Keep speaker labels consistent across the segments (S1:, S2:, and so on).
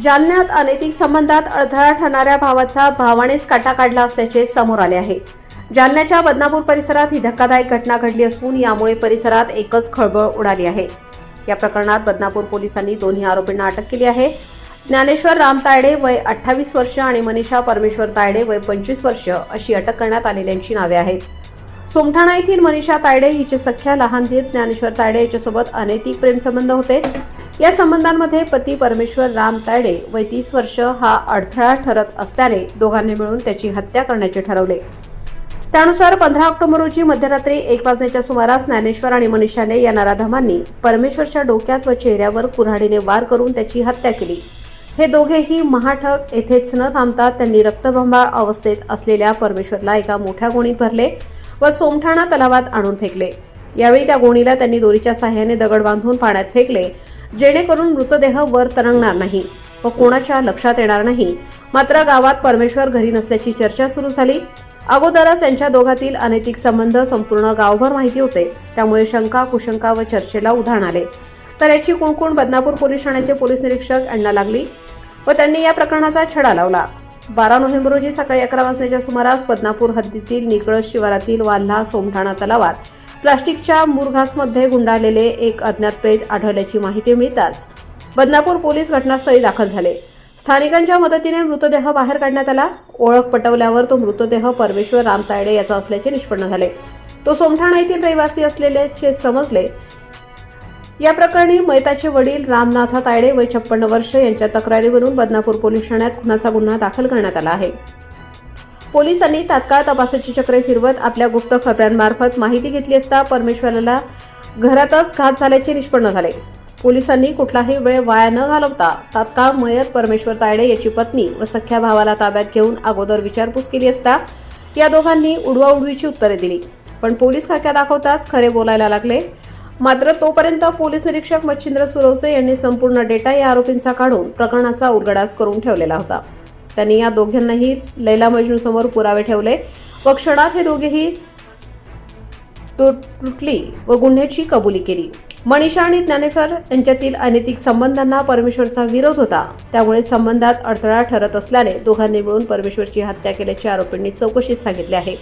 S1: जालन्यात अनैतिक संबंधात अडथळा ठरणाऱ्या भावाचा भावानेच काटा काढला असल्याचे समोर आले आहे. जालन्याच्या बदनापूर परिसरात ही धक्कादायक घटना घडली असून यामुळे परिसरात एकच खळबळ उडाली आहे. या प्रकरणात बदनापूर पोलिसांनी दोन्ही आरोपींना अटक केली आहे. ज्ञानेश्वर राम तायडे वय अठ्ठावीस वर्ष आणि मनीषा परमेश्वर तायडे वय पंचवीस वर्ष अशी अटक करण्यात आलेल्यांची नावे आहेत. सोमठाणा येथील मनीषा तायडे हिचे सख्या लहान धीर ज्ञानेश्वर तायडे याच्यासोबत अनैतिक प्रेमसंबंध होते. या संबंधांमध्ये पती परमेश्वर राम तायडे वय तीस वर्ष हा अडथळा ठरत असल्याने दोघांनी मिळून त्याची हत्या करण्याचे ठरवले. त्यानुसार पंधरा ऑक्टोबर रोजी मध्यरात्री एक वाजण्याच्या सुमारास ज्ञानेश्वर आणि मनीषाने या नराधमांनी परमेश्वरच्या डोक्यात व चेहऱ्यावर कुऱ्हाडीने वार करून त्याची हत्या केली. हे दोघेही महाठक येथेच न थांबता त्यांनी रक्तबंबाळ अवस्थेत असलेल्या परमेश्वरला एका मोठ्या गोणीत भरले व सोमठाणा तलावात आणून फेकले. यावेळी त्या गोणीला त्यांनी दोरीच्या साह्याने दगड बांधून पाण्यात फेकले जेणेकरून मृतदेह वर तरंगणार नाही. व कोणाच्या लक्षात येणार नाही. मात्र गावात परमेश्वर घरी नसल्याची चर्चा सुरू झाली. अगोदरच त्यांच्या दोघातील अनैतिक संबंध संपूर्ण गावभर माहिती होते. त्यामुळे शंका कुशंका व चर्चेला उधाण आले. तर याची कुणकुण बदनापूर पोलीस ठाण्याचे पोलीस निरीक्षक यांना लागली व त्यांनी या प्रकरणाचा छडा लावला. बारा नोव्हेंबर रोजी सकाळी अकरा वाजण्याच्या सुमारास बदनापूर हद्दीतील निकळस शिवारातील वाल्हा सोमठाणा तलावात प्लास्टिकच्या मुरघासमध्ये गुंडाळलेले एक अज्ञात प्रेत आढळल्याची माहिती मिळताच बदनापूर पोलीस घटनास्थळी दाखल झाले. स्थानिकांच्या मदतीने मृतदेह बाहेर काढण्यात आला. ओळख पटवल्यावर तो मृतदेह परमेश्वर राम तायडे याचा असल्याचे निष्पन्न झाले. तो सोमठाणा येथील रहिवासी असलेल्याचे समजले. या प्रकरणी मैताचे वडील रामनाथा तायडे वय छप्पन्न वर्ष यांच्या तक्रारीवरून बदनापूर पोलीस ठाण्यात खुनाचा गुन्हा दाखल करण्यात आला आहे. पोलिसांनी तात्काळ तपासाची चक्रे फिरवत आपल्या गुप्त खबऱ्यांमार्फत माहिती घेतली असता परमेश्वराला घरातच घात झाल्याचे निष्पन्न झाले. पोलिसांनी कुठलाही वेळ वाया न घालवता तात्काळ मयत परमेश्वर तायडे याची पत्नी व सख्या भावाला ताब्यात घेऊन अगोदर विचारपूस केली असता या दोघांनी उडवाउडवीची उत्तरे दिली. पण पोलीस खाक्या दाखवताच खरे बोलायला लागले. मात्र तोपर्यंत पोलीस निरीक्षक मच्छिंद्र सुरवसे यांनी संपूर्ण डेटा या आरोपींचा काढून प्रकरणाचा उलगडास करून ठेवलेला होता. त्यांनी या दोघांनाही लैला मजनू समोर पुरावे ठेवले व क्षणात हे दोघेही तुटली व गुन्ह्याची कबुली केली. मनीषा आणि ज्ञानेश्वर यांच्यातील अनैतिक संबंधांना परमेश्वरचा विरोध होता. त्यामुळे संबंधात अडथळा ठरत असल्याने दोघांनी मिळून परमेश्वरची हत्या केल्याचे आरोपींनी चौकशीत सांगितले आहे.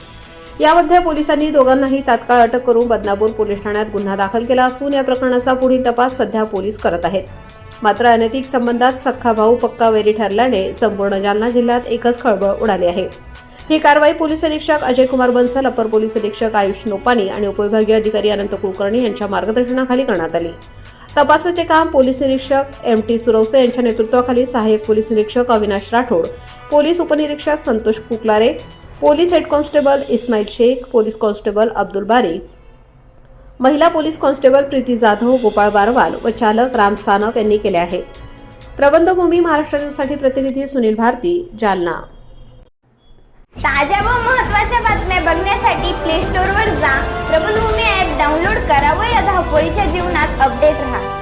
S1: यामध्ये पोलिसांनी दोघांनाही तात्काळ अटक करून बदनापूर पोलीस ठाण्यात गुन्हा दाखल केला असून या प्रकरणाचा पुढील तपास सध्या पोलीस करत आहेत. मात्र अनैतिक संबंधात सख्खा भाऊ पक्का वेरी ठरल्याने संपूर्ण जालना जिल्ह्यात एकच खळबळ उडाली आहे. ही कारवाई पोलीस अधीक्षक अजय कुमार बन्सल अपर पोलीस अधीक्षक आयुष नोपानी आणि उपविभागीय अधिकारी अनंत कुलकर्णी यांच्या मार्गदर्शनाखाली करण्यात आली. तपासाचे काम पोलीस निरीक्षक एम टी सुरवसे यांच्या नेतृत्वाखाली सहाय्यक पोलीस निरीक्षक अविनाश राठोड पोलीस उपनिरीक्षक Santosh Kuklare police head constable Ismail Shaikh police constable Abdul Bari महिला पोलीस कॉन्स्टेबल प्रीती जाधव गोपाळ बारवाल व चालक राम सानप यांनी केले आहे. प्रबंधभूमी महाराष्ट्र न्यूजसाठी प्रतिनिधी सुनील भारती जालना.
S2: ताज्या व महत्त्वाच्या बातम्या बघण्यासाठी प्ले स्टोअरवर जा. प्रबंधभूमी ॲप डाउनलोड करा व या धावपळीच्या जीवनात अपडेट राहा.